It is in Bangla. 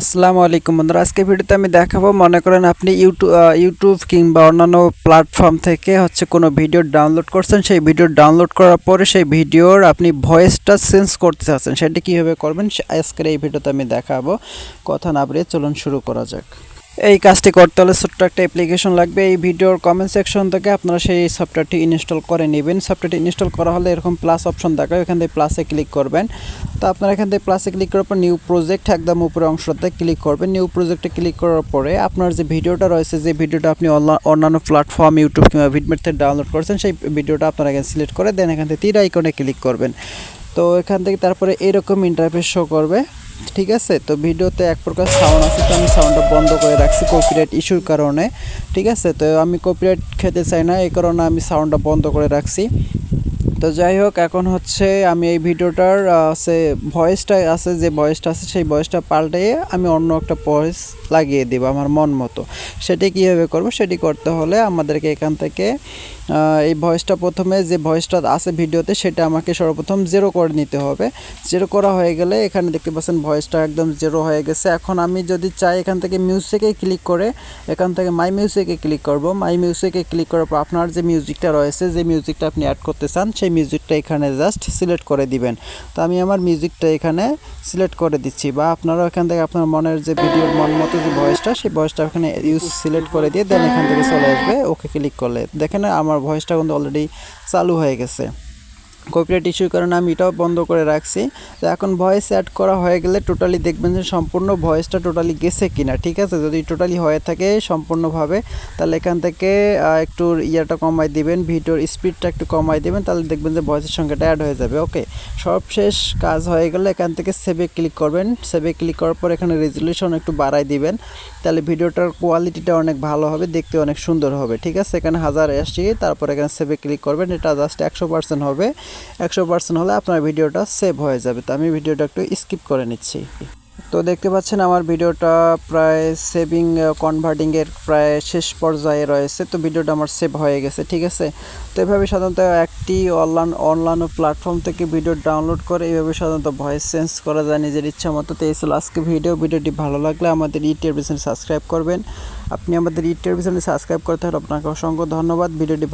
আসসালামু আলাইকুম বন্ধুরা, আজকে ভিডিওতে আমি দেখাবো, মনে করেন আপনি ইউটিউব ইউটিউব কিংবা অন্যান্য প্ল্যাটফর্ম থেকে হচ্ছে কোনো ভিডিও ডাউনলোড করছেন, সেই ভিডিও ডাউনলোড করার পরে সেই ভিডিওর আপনি ভয়েসটা চেঞ্জ করতে চাচ্ছেন, সেটা কীভাবে করবেন আজকের এই ভিডিওতে আমি দেখাবো। কথা না বাড়িয়ে চলুন শুরু করা যাক। এই কাজটি করতে হলে ছোট্ট একটা অ্যাপ্লিকেশন লাগবে। এই ভিডিওর কমেন্ট সেকশন থেকে আপনারা সেই সফটওয়্যারটি ইনস্টল করে নেবেন। সফটওয়্যারটি ইনস্টল করা হলে এরকম প্লাস অপশন দেখাবে। এখান থেকে প্লাসে ক্লিক করবেন। তো আপনারা এখান থেকে প্লাসে ক্লিক করার পর নিউ প্রজেক্ট একদম উপরে অংশতে ক্লিক করবেন। নিউ প্রজেক্টে ক্লিক করার পরে আপনার যে ভিডিওটা রয়েছে, যে ভিডিওটা আপনি অন্যান্য প্ল্যাটফর্ম ইউটিউব কিংবা ভিডমেট থেকে ডাউনলোড করেছেন, সেই ভিডিওটা আপনারা এখানে সিলেক্ট করে দেন এখান থেকে তীর আইকনে ক্লিক করবেন। তো এখান থেকে তারপরে এরকম ইন্টারফেস শো করবে। ঠিক আছে? তো ভিডিওতে এক প্রকার সাউন্ড আছে তো আমি সাউন্ডটা বন্ধ করে রাখছি কপিরাইট ইস্যুর কারণে। ঠিক আছে? তো আমি কপিরাইট খেতে চাই না, এই কারণে আমি সাউন্ডটা বন্ধ করে রাখছি। তো যাই হোক, এখন হচ্ছে আমি এই ভিডিওটার আছে ভয়েসটা আছে, যে ভয়েসটা আছে, সেই ভয়েসটা পাল্টে আমি অন্য একটা ভয়েস লাগিয়ে দেবো আমার মন মতো। সেটি কীভাবে করব সেটি করতে হলে আমাদেরকে এখান থেকে এই ভয়েসটা প্রথমে যে ভয়েসটা আছে ভিডিওতে, সেটা আমাকে সর্বপ্রথম জেরো করে নিতে হবে। জেরো করা হয়ে গেলে এখানে দেখতে পাচ্ছেন ভয়েসটা একদম জেরো হয়ে গেছে। এখন আমি যদি চাই এখান থেকে মিউজিকে ক্লিক করে, এখান থেকে মাই মিউজিকে ক্লিক করব। মাই মিউজিকে ক্লিক করার পর আপনার যে মিউজিকটা রয়েছে, যে মিউজিকটা আপনি অ্যাড করতে চান, সেই মিউজিকটা এখানে জাস্ট সিলেক্ট করে দিবেন। তো আমি আমার মিউজিকটা এখানে সিলেক্ট করে দিচ্ছি বা আপনারা এখান থেকে আপনার মনের যে ভিডিওর মন মতো যে ভয়েসটা সেই ভয়েসটা এখানে ইউজ সিলেক্ট করে দিয়ে দেন এখান থেকে চলে আসবে। ওকে ক্লিক করলে। দেখেন আমার ভয়েসটা কিন্তু অলরেডি চালু হয়ে গেছে। কপিরাইট ইস্যুর কারণে আমি এটাও বন্ধ করে রাখছি। তো এখন ভয়েস অ্যাড করা হয়ে গেলে টোটালি দেখবেন যে সম্পূর্ণ ভয়েসটা টোটালি গেছে কিনা, ঠিক আছে? যদি টোটালি হয়ে থাকে সম্পূর্ণভাবে, তাহলে এখান থেকে একটু ইয়েটা কমাই দিবেন, ভিডিওর স্পিডটা একটু কমাই দিবেন, তাহলে দেখবেন যে ভয়েসের সংখ্যাটা অ্যাড হয়ে যাবে ওকে সবশেষ কাজ হয়ে গেলে এখান থেকে সেভে ক্লিক করবেন। সেভে ক্লিক করার পর এখানে রেজলিউশন একটু বাড়াই দিবেন। তাহলে ভিডিওটার কোয়ালিটিটা অনেক ভালো হবে, দেখতে অনেক সুন্দর হবে, ঠিক আছে? এখানে হাজার আসছি, তারপর এখানে সেভে ক্লিক করবেন, এটা জাস্ট একশো পার্সেন্ট হবে। একশো পার্সেন্ট হলে আপনার ভিডিওটা সেভ হয়ে যাবে। তো আমি ভিডিওটা একটু স্কিপ করে নিচ্ছি। তো দেখতে পাচ্ছেন আমার ভিডিওটা প্রায় সেভিং কনভার্টিংয়ের প্রায় শেষ পর্যায়ে রয়েছে। তো ভিডিওটা আমার সেভ হয়ে গেছে, ঠিক আছে? তো এভাবে সাধারণত একটি অনলাইন অনলাইন প্ল্যাটফর্ম থেকে ভিডিও ডাউনলোড করে এইভাবে সাধারণত ভয়েস চেঞ্জ করা যায় নিজের ইচ্ছা মতো। তো এই ছিল আজকে ভিডিও ভিডিওটি ভালো লাগলে আমাদের ইউটিউব চ্যানেল সাবস্ক্রাইব করবেন। আপনি আমাদের ইউটিউব চ্যানেল সাবস্ক্রাইব করতে হলে আপনাকে অসংখ্য ধন্যবাদ। ভিডিওটি